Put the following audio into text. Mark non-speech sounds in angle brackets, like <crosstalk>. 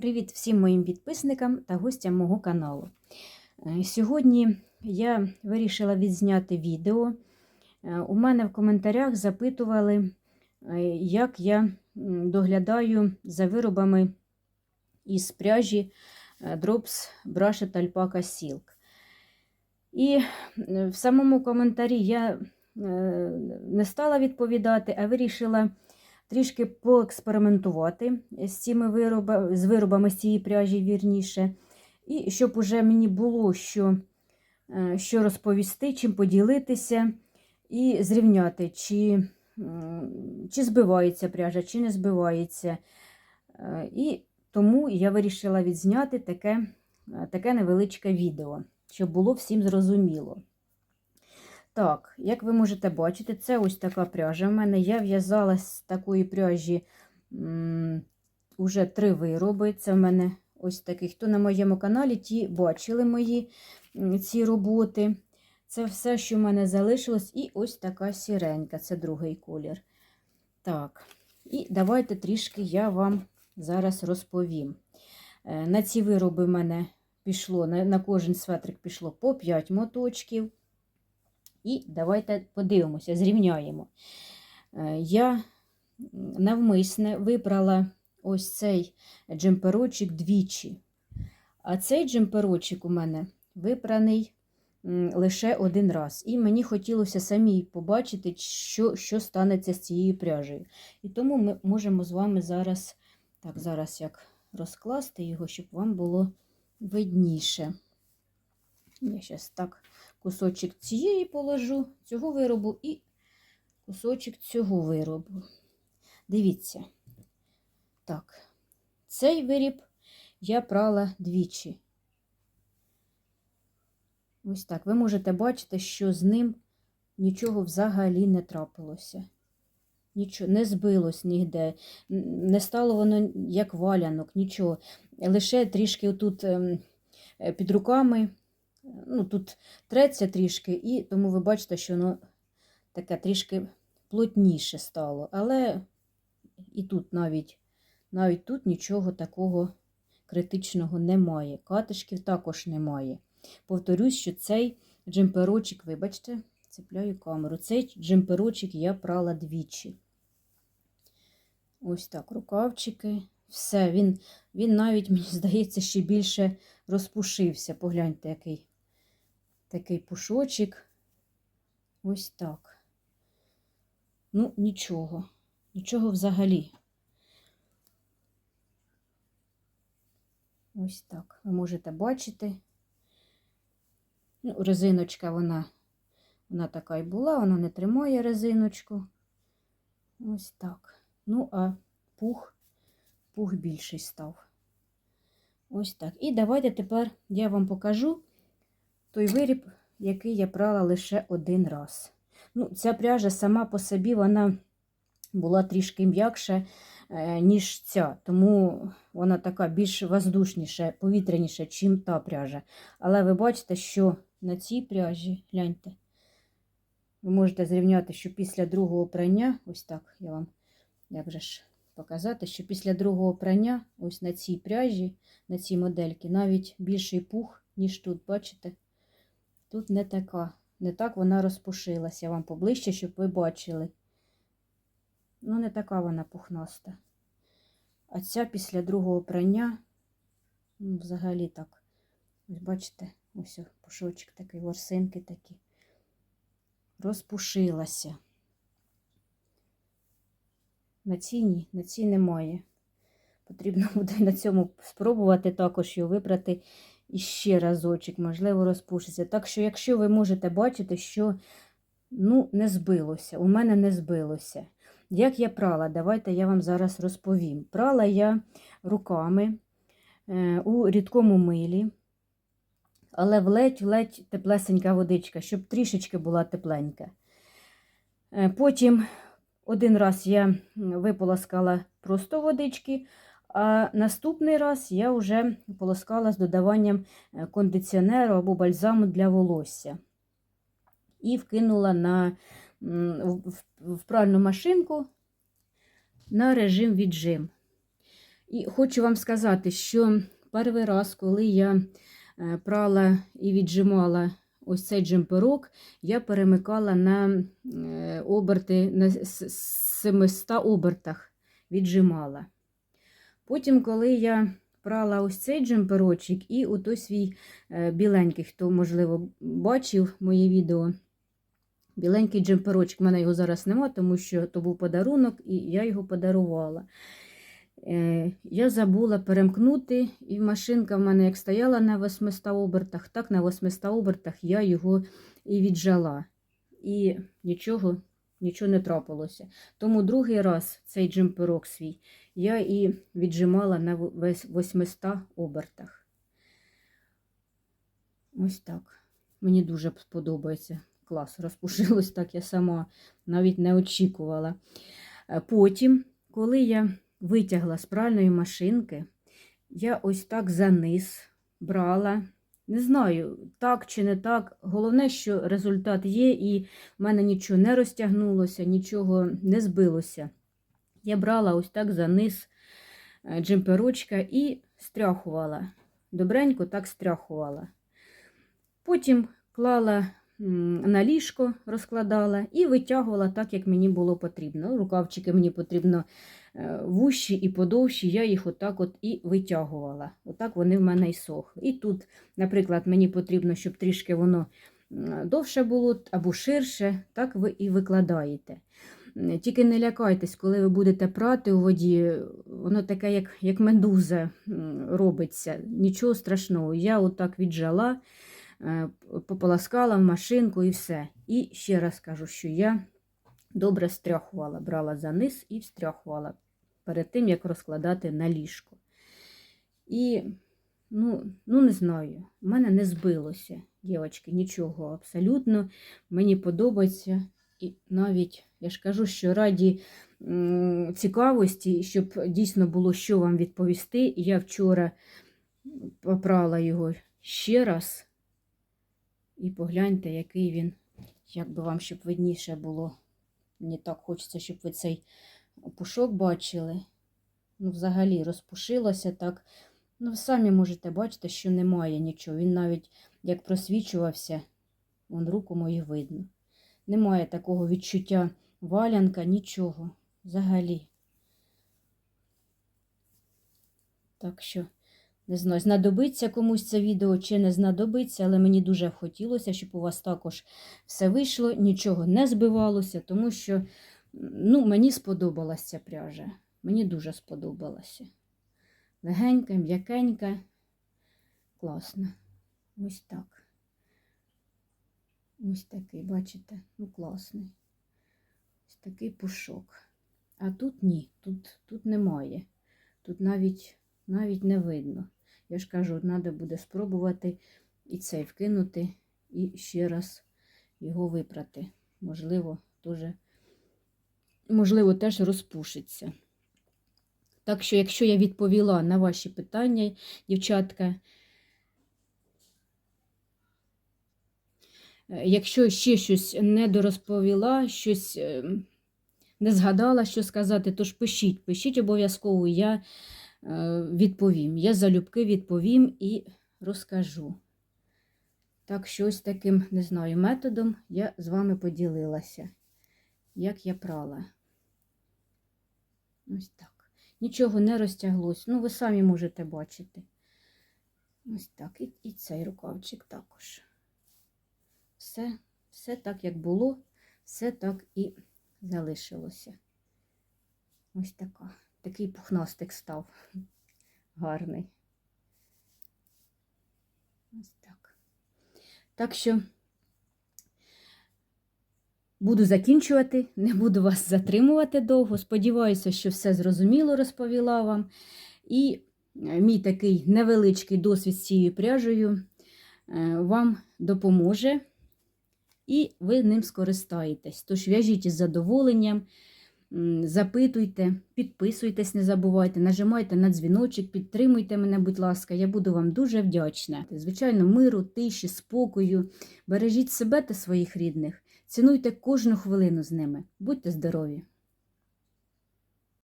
Привіт всім моїм підписникам та гостям мого каналу. Е, Сьогодні я вирішила відзняти відео. Е, У мене в коментарях запитували, е, як я доглядаю за виробами із пряжі Drops Brushed Alpaca Silk. І в самому коментарі я не стала відповідати, а вирішила трішки поекспериментувати з цими виробами, з виробами з цієї пряжі, вірніше. І щоб уже мені було що, е, що розповісти, чим поділитися, і зрівняти, чи, чи збивається пряжа, чи не збивається. Е, І тому я вирішила відзняти таке, е, таке невеличке відео, щоб було всім зрозуміло. Так, як ви можете бачити, це ось така пряжа. в мене я в'язала з такої пряжі м, уже три вироби. Це в мене ось такий. Хто на моєму каналі, ті бачили мої ці роботи. Це все, що в мене залишилось. І ось така сіренька, це другий колір. Так, і давайте трішки я вам зараз розповім. Е, На ці вироби в мене пішло, на кожен светрик пішло по 5 моточків. І давайте подивимося, зрівняємо. Е, Я навмисне вибрала ось цей джемперочок двічі. А цей джемперочок у мене вибраний лише один раз. І мені хотілося самій побачити, що, що станеться з цією пряжею. І тому ми можемо з вами зараз, так, зараз як розкласти його, щоб вам було видніше. Я зараз так кусочок цієї положу, цього виробу і кусочок цього виробу. Дивіться. Так, цей виріб я прала двічі. Ось так. Ви можете бачити, що з ним нічого взагалі не трапилося. Нічого, не збилось нігде, не стало воно як валянок, нічого. Лише трішки отут ем, е, під руками ну, тут треться трішки, і тому ви бачите, що воно таке трішки плотніше стало. Але і тут навіть, навіть тут нічого такого критичного немає. Катишків також немає. Повторюсь, що цей джемперочок, вибачте, цепляю камеру, цей джемперочок я прала двічі. Ось так, рукавчики. Все, він, він навіть, мені здається, ще більше розпушився. Погляньте, який такий пушочок. Ось так. Ну, нічого, нічого взагалі. Ось так. Ви можете бачити. Ну, резиночка, вона, вона така і була, вона не тримає резиночку. Ось так. Ну, а пух, пух більший став. Ось так. І давайте тепер я вам покажу той виріб, який я прала лише один раз. Ну, Ця пряжа сама по собі вона була трішки м'якша, е, ніж ця, тому вона така більш воздушніша, повітряніша, чим та пряжа. Але ви бачите, що на цій пряжі, гляньте, ви можете зрівняти, що після другого прання, ось так я вам як же ж показати, що після другого прання, ось на цій пряжі, на цій модельці, навіть більший пух, ніж тут, бачите? Тут не така, не так вона розпушилася. Я вам поближче, щоб ви бачили. Ну, не така вона пухнаста. А ця після другого прання, ну, взагалі так, ось бачите, ось пушочок такий, ворсинки такі. Розпушилася. На цій ні, на цій немає. Потрібно <laughs> буде на цьому спробувати також його вибрати і ще разочок, можливо, розпушиться. Так що, якщо ви можете бачити, що ну, не збилося, у мене не збилося. Як я прала, давайте я вам зараз розповім. Прала я руками е, у рідкому милі, але ледь-ледь теплесенька водичка, щоб трішечки була тепленька. Е, потім один раз я виполоскала просто водички, а наступний раз я вже полоскала з додаванням е, кондиціонеру або бальзаму для волосся. І вкинула на, в, пральну машинку на режим віджим. І хочу вам сказати, що перший раз, коли я е, прала і віджимала ось цей джемперок, я перемикала на е, оберти на 700 обертах віджимала. Потім, коли я прала ось цей джемперочок і у той свій е, біленький, хто, можливо, бачив моє відео, біленький джемперочок, в мене його зараз нема, тому що то був подарунок, і я його подарувала. Е, Я забула перемкнути, і машинка в мене як стояла на 800 обертах, так на 800 обертах я його і віджала. І нічого, нічого не трапилося. Тому другий раз цей джемперок свій я і віджимала на весь 800 обертах. Ось так. Мені дуже сподобається. Клас, розпушилось так, я сама навіть не очікувала. Е, Потім, коли я витягла з пральної машинки, я ось так за низ брала. Не знаю, так чи не так. Головне, що результат є, і в мене нічого не розтягнулося, нічого не збилося. Я брала ось так за низ е, джемперочка і стряхувала. Добренько так стряхувала. Потім клала на ліжко, розкладала і витягувала так, як мені було потрібно. Рукавчики мені потрібно вущі і подовші, я їх отак от і витягувала. Отак вони в мене і сохли. І тут, наприклад, мені потрібно, щоб трішки воно довше було або ширше, так ви і викладаєте. Тільки не лякайтесь, коли ви будете прати у воді, воно таке, як, як медуза робиться. Нічого страшного. Я отак віджала, е, пополоскала в машинку і все. І ще раз кажу, що я добре стряхувала, брала за низ і встряхувала перед тим, як розкладати на ліжко. І, ну, ну не знаю, в мене не збилося, дівчатки, нічого абсолютно. Мені подобається. І навіть, я ж кажу, що раді цікавості, щоб дійсно було що вам відповісти, я вчора попрала його ще раз. І погляньте, який він, як би вам щоб видніше було. Мені так хочеться, щоб ви цей пушок бачили. Ну, взагалі розпушилося так. Ну, ви самі можете бачити, що немає нічого. Він навіть як просвічувався, вон руку мою видно. Немає такого відчуття валянка, нічого. Взагалі. Так що, не знаю, знадобиться комусь це відео чи не знадобиться, але мені дуже хотілося, щоб у вас також все вийшло, нічого не збивалося, тому що ну, мені сподобалася ця пряжа. Мені дуже сподобалася. Легенька, м'якенька, класно. Ось так. Ось такий, бачите, ну класний. Ось такий пушок. А тут ні, тут, тут немає. Тут навіть, навіть не видно. Я ж кажу, треба буде спробувати і цей вкинути, і ще раз його випрати. Можливо, теж, можливо, теж розпушиться. Так що, якщо я відповіла на ваші питання, дівчатка, Е, Якщо ще щось не дорозповіла, щось е, не згадала, що сказати, то ж пишіть, пишіть обов'язково, я е, відповім. Я залюбки відповім і розкажу. Так, що ось таким, не знаю, методом я з вами поділилася, як я прала. Ось так. Нічого не розтяглось. Ну, ви самі можете бачити. Ось так. І, і цей рукавчик також. Все, все так, як було, все так і залишилося. Ось така. Такий пухнастик став гарний. Ось так. Так що буду закінчувати, не буду вас затримувати довго. Сподіваюся, що все зрозуміло розповіла вам. І е, мій такий невеличкий досвід з цією пряжею е, вам допоможе і ви ним скористаєтесь. Тож в'яжіть із задоволенням, запитуйте, підписуйтесь, не забувайте, нажимайте на дзвіночок, підтримуйте мене, будь ласка, я буду вам дуже вдячна. Звичайно, миру, тиші, спокою. Бережіть себе та своїх рідних, цінуйте кожну хвилину з ними. Будьте здорові!